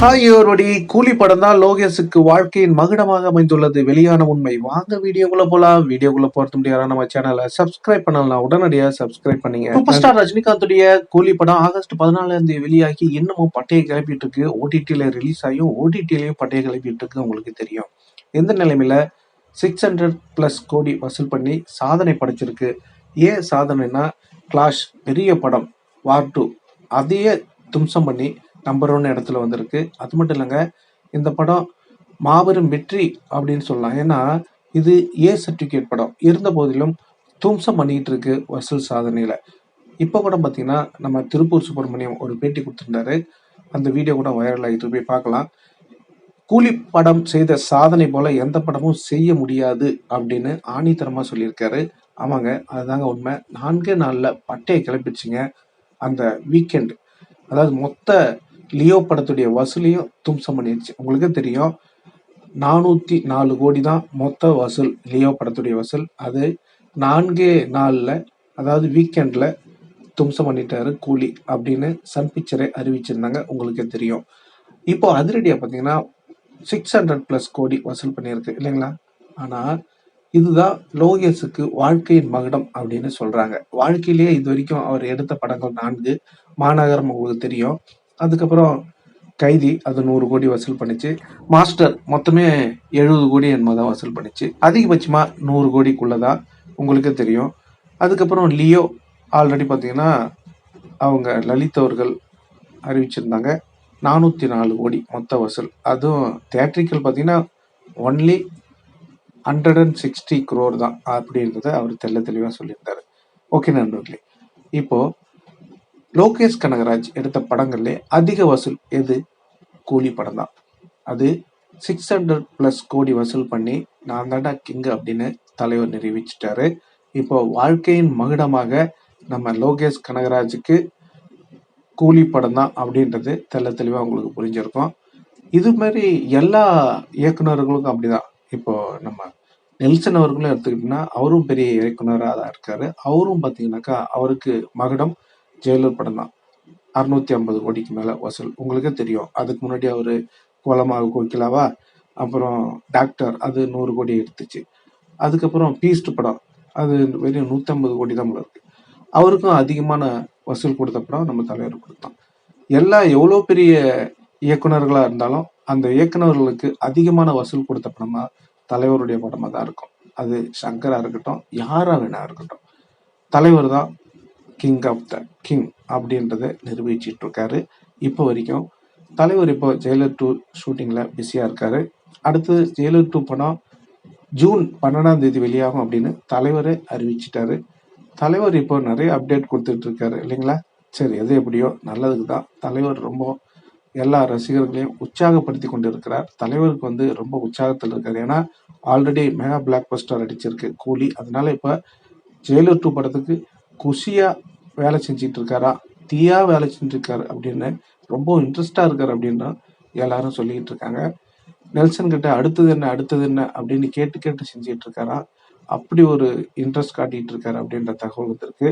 Hi இவருடைய கூலி படம் தான் லோகேஷுக்கு வாழ்க்கையின் மகுடமாக அமைந்துள்ளது. வெளியான உண்மை. வாங்க வீடியோக்குள்ள போலாம். வீடியோக்குள்ள போறது முடியாத நம்ம சேனலை சப்ஸ்கிரைப் பண்ணலாம் உடனடியாக சப்ஸ்கிரைப் பண்ணீங்க. சூப்பர் ஸ்டார் ரஜினிகாந்துடைய கூலி படம் ஆகஸ்ட் பதினாலாம் தேதி வெளியாகி இன்னமும் பட்டையை கிளப்பிட்டு இருக்கு ஓடிடியில ரிலீஸ் ஆகியும் ஓடிடியிலையும் பட்டையை கிளப்பிட்டு இருக்கு உங்களுக்கு தெரியும். எந்த நிலைமையில? சிக்ஸ் ஹண்ட்ரட் பிளஸ் கோடி வசூல் பண்ணி சாதனை படைச்சிருக்கு. ஏன் சாதனைனா கிளாஷ் பெரிய படம் வார் டூ அதையே தும்சம் பண்ணி நம்பர் ஒன் இடத்துல வந்திருக்கு. அது மட்டும் இல்லைங்க இந்த படம் மாபெரும் வெற்றி அப்படின்னு சொல்லலாம். ஏன்னா இது ஏ சர்டிஃபிகேட் படம். இருந்த போதிலும் தும்சம் பண்ணிட்டு இருக்கு வசூல் சாதனையில. இப்போ கூட பார்த்தீங்கன்னா நம்ம திருப்பூர் சுப்பிரமணியம் ஒரு பேட்டி கொடுத்துருந்தாரு. அந்த வீடியோ கூட வைரல் ஆகிட்டு போய் பார்க்கலாம். கூலி படம் செய்த சாதனை போல எந்த படமும் செய்ய முடியாது அப்படின்னு ஆணித்தரமாக சொல்லியிருக்காரு. ஆமாங்க அதுதாங்க உண்மை. நான்கே நாளில் பட்டையை கிளப்பிச்சிங்க அந்த வீக்கெண்ட் அதாவது மொத்த லியோ படத்துடைய வசூலையும் தும்சம் பண்ணிடுச்சு உங்களுக்கு தெரியும் நானூற்றி நாலு கோடி தான் மொத்த வசூல் லியோ படத்துடைய வசூல். அது நான்கே நாளில் அதாவது வீக்கெண்டில் தும்சம் பண்ணிட்டாரு கூலி அப்படின்னு சன் பிக்சரை அறிவிச்சிருந்தாங்க. உங்களுக்கே தெரியும். இப்போ அதிரடியாக பார்த்தீங்கன்னா சிக்ஸ் ஹண்ட்ரட் ப்ளஸ் கோடி வசூல் பண்ணியிருக்கு இல்லைங்களா? ஆனால் இதுதான் லோகேஷுக்கு வாழ்க்கையின் மகுடம் அப்படின்னு சொல்கிறாங்க வாழ்க்கையிலேயே இது வரைக்கும் அவர் எடுத்த படங்கள் நான்கு. மாநகரம் உங்களுக்கு தெரியும். அதுக்கப்புறம் கைதி அது நூறு கோடி வசூல் பண்ணிச்சு. மாஸ்டர் மொத்தமே எழுபது கோடி என்னமோ தான் வசூல் பண்ணிச்சு. அதிகபட்சமாக நூறு கோடிக்குள்ளே தான் உங்களுக்கே தெரியும். அதுக்கப்புறம் லியோ ஆல்ரெடி பார்த்தீங்கன்னா அவங்க லலித் அவர்கள் அறிவிச்சிருந்தாங்க. நானூற்றி நாலு கோடி மொத்த வசூல். அதுவும் தேட்ரிக்கல் பார்த்தீங்கன்னா only hundred and sixty crore தான். அப்படின்றத அவர் தெள்ள தெளிவாக சொல்லியிருந்தார். ஓகே நண்பர்களே இப்போது லோகேஷ் கனகராஜ் எடுத்த படங்கள்லே அதிக வசூல் எது? கூலி படம் தான் அது சிக்ஸ் ஹண்ட்ரட் ப்ளஸ் கோடி வசூல் பண்ணி நான் தாண்டா கிங் அப்படின்னு தலைவர் நிரூபிச்சிட்டாரு. இப்போ வாழ்க்கையின் மகுடமாக நம்ம லோகேஷ் கனகராஜுக்கு கூலி படம் தான் அப்படின்றது தெள்ள தெளிவாக உங்களுக்கு புரிஞ்சிருக்கும். இது மாதிரி எல்லா இயக்குனர்களுக்கும் அப்படிதான். இப்போ நம்ம நெல்சன் அவர்களும் எடுத்துக்கிட்டோம்னா அவரும் பெரிய இயக்குனராக தான் இருக்காரு. அவரும் பார்த்தீங்கன்னாக்கா அவருக்கு மகுடம் ஜெயிலர் படம் தான். அறுநூத்தி ஐம்பது கோடிக்கு மேல வசூல். உங்களுக்கே தெரியும். அதுக்கு முன்னாடி அவர் கோலமாக கோக்கிலாவா அப்புறம் டாக்டர் அது நூறு கோடி எடுத்துச்சு. அதுக்கப்புறம் பீஸ்ட் படம் அது வெறும் நூற்றம்பது கோடி தான் போல இருக்கு. அவருக்கும் அதிகமான வசூல் கொடுத்த படம் நம்ம தலைவர் கொடுத்தான். எல்லா எவ்வளோ பெரிய இயக்குநர்களாக இருந்தாலும் அந்த இயக்குனர்களுக்கு அதிகமான வசூல் கொடுத்த படமா தலைவருடைய படமாக தான் இருக்கும். அது சங்கராக இருக்கட்டும் யாராக வேணா இருக்கட்டும். தலைவர் தான் கிங் ஆஃப் த கிங் அப்படின்றத நிரூபிச்சிட்டு இருக்காரு இப்போ வரைக்கும் தலைவர் இப்போ ஜெயலர் டூ ஷூட்டிங்கில் பிஸியாக இருக்காரு. அடுத்து ஜெயலர் டூ படம் ஜூன் பன்னெண்டாம் தேதி வெளியாகும் அப்படின்னு தலைவரே அறிவிச்சிட்டாரு. தலைவர் இப்போ நிறைய அப்டேட் கொடுத்துட்டு இருக்காரு இல்லைங்களா? சரி எது எப்படியோ நல்லதுக்கு தான். தலைவர் ரொம்ப எல்லா ரசிகர்களையும் உற்சாகப்படுத்தி கொண்டு இருக்கிறார் தலைவருக்கு வந்து ரொம்ப உற்சாகத்தில் இருக்கார். ஏன்னா ஆல்ரெடி மெகா பிளாக் பஸ்டர் அடிச்சிருக்கு கூலி. அதனால இப்போ ஜெயலர் டூ படத்துக்கு குஷியாக வேலை செஞ்சிட்டு இருக்காரா தீயா வேலை செஞ்சுட்டு அப்படின்னு ரொம்ப இன்ட்ரெஸ்டாக இருக்கார் அப்படின்னு எல்லாரும் சொல்லிக்கிட்டு இருக்காங்க. நெல்சன் கிட்ட அடுத்தது என்ன அடுத்தது என்ன அப்படின்னு கேட்டு கேட்டு செஞ்சுட்டு இருக்காரா அப்படி ஒரு இன்ட்ரெஸ்ட் காட்டிட்டு இருக்காரு அப்படின்ற தகவல் வந்திருக்கு.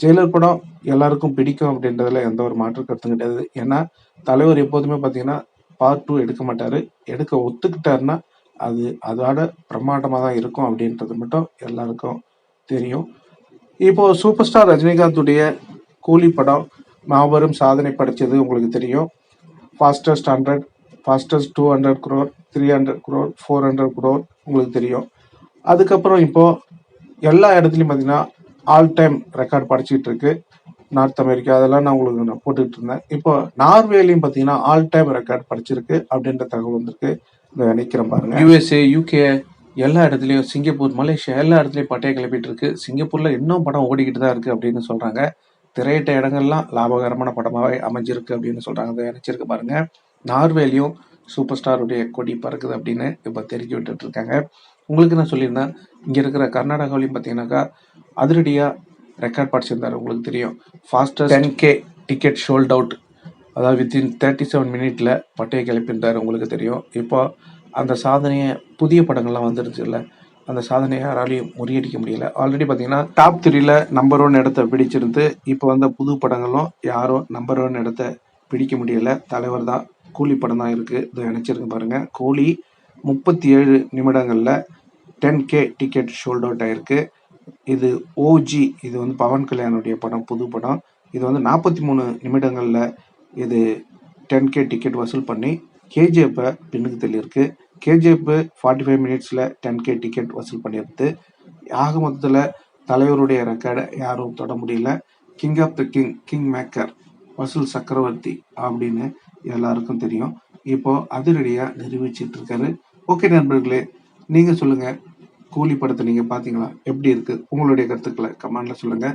ஜெயிலர் படம் எல்லாருக்கும் பிடிக்கும் அப்படின்றதுல எந்த ஒரு மாற்று கருத்தும் கிடையாது. ஏன்னா தலைவர் எப்போதுமே பார்த்தீங்கன்னா பார்ட் டூ எடுக்க மாட்டாரு. எடுக்க ஒத்துக்கிட்டாருன்னா அது அதோட பிரம்மாண்டமாக தான் இருக்கும் அப்படின்றது மட்டும் எல்லாருக்கும் தெரியும். இப்போ சூப்பர் ஸ்டார் ரஜினிகாந்துடைய கூலி படம் மாபெரும் சாதனை படைச்சது உங்களுக்கு தெரியும். Fastest hundred fastest two hundred crore three hundred crore four hundred crore உங்களுக்கு தெரியும். அதுக்கப்புறம் இப்போ எல்லா இடத்துலையும் பார்த்தீங்கன்னா ஆல் டைம் ரெக்கார்ட் படிச்சுட்டு இருக்கு. நார்த் அமெரிக்கா அதெல்லாம் நான் உங்களுக்கு நான் போட்டுக்கிட்டு இருந்தேன். இப்போ நார்வேலையும் பார்த்தீங்கன்னா ஆல் டைம் ரெக்கார்ட் படிச்சிருக்கு அப்படின்ற தகவல் வந்திருக்கு. இந்த பாருங்க. யூஎஸ்ஏ யூகே எல்லா இடத்துலையும் சிங்கப்பூர் மலேசியா எல்லா இடத்துலையும் பட்டையை கிளப்பிட்டு இருக்கு சிங்கப்பூர்ல இன்னும் படம் ஓடிக்கிட்டு தான் இருக்கு அப்படின்னு சொல்றாங்க. திரையிட்ட இடங்கள்லாம் லாபகரமான படமாவே அமைஞ்சிருக்கு அப்படின்னு சொல்றாங்க. அதை நினைச்சிருக்கு பாருங்க. நார்வேலையும் சூப்பர் ஸ்டாருடைய கொடி பறக்குது அப்படின்னு இப்போ தெரிவிக்க விட்டுட்டு இருக்காங்க. உங்களுக்கு நான் சொல்லியிருந்தேன் இங்க இருக்கிற கர்நாடகாவிலையும் பார்த்தீங்கன்னாக்கா அதிரடியா ரெக்கார்ட் படிச்சிருந்தாரு. உங்களுக்கு தெரியும். Fastest ten K ticket sold out அதாவது வித்தின் தேர்ட்டி செவன் மினிட்ல பட்டையை கிளப்பியிருந்தாரு. உங்களுக்கு தெரியும். இப்போ அந்த சாதனையை புதிய படங்கள்லாம் வந்துருச்சுல்ல அந்த சாதனையை யாராலையும் முறியடிக்க முடியல. ஆல்ரெடி பார்த்தீங்கன்னா டாப் த்ரீல நம்பர் ஒன் இடத்த பிடிச்சிருந்து இப்போ வந்த புது படங்களும் யாரும் நம்பர் ஒன் இடத்த பிடிக்க முடியல. தலைவர் தான் கூலி படம் தான் இருக்குது இதை நினச்சிருக்கு பாருங்கள் கூலி முப்பத்தி ஏழு நிமிடங்களில் ten K ticket sold out ஆயிருக்கு. இது ஓஜி இது வந்து பவன் கல்யாணுடைய படம் புது படம். இது வந்து நாற்பத்தி மூணு நிமிடங்களில் இது டென் கே டிக்கெட் வசூல் பண்ணி கேஜிஎஃப்பை பின்னுக்கு தள்ளியிருக்கு. கேஜிஎஃப் ஃபார்ட்டி ஃபைவ் மினிட்ஸில் டென் கே டிக்கெட் வசூல் பண்ணியிருக்கு. ஆக மொத்தத்தில் தலைவருடைய ரெக்கார்டை யாரும் தொட முடியல. King of the king king maker வசூல் சக்கரவர்த்தி அப்படின்னு எல்லாருக்கும் தெரியும். இப்போது அதிரடியாக நிரூபிச்சிட்டு இருக்காரு. ஓகே நண்பர்களே நீங்கள் சொல்லுங்கள் கூலி படத்தை நீங்கள் பார்த்தீங்களா எப்படி இருக்குது உங்களுடைய கருத்துக்களை கமெண்டில் சொல்லுங்கள்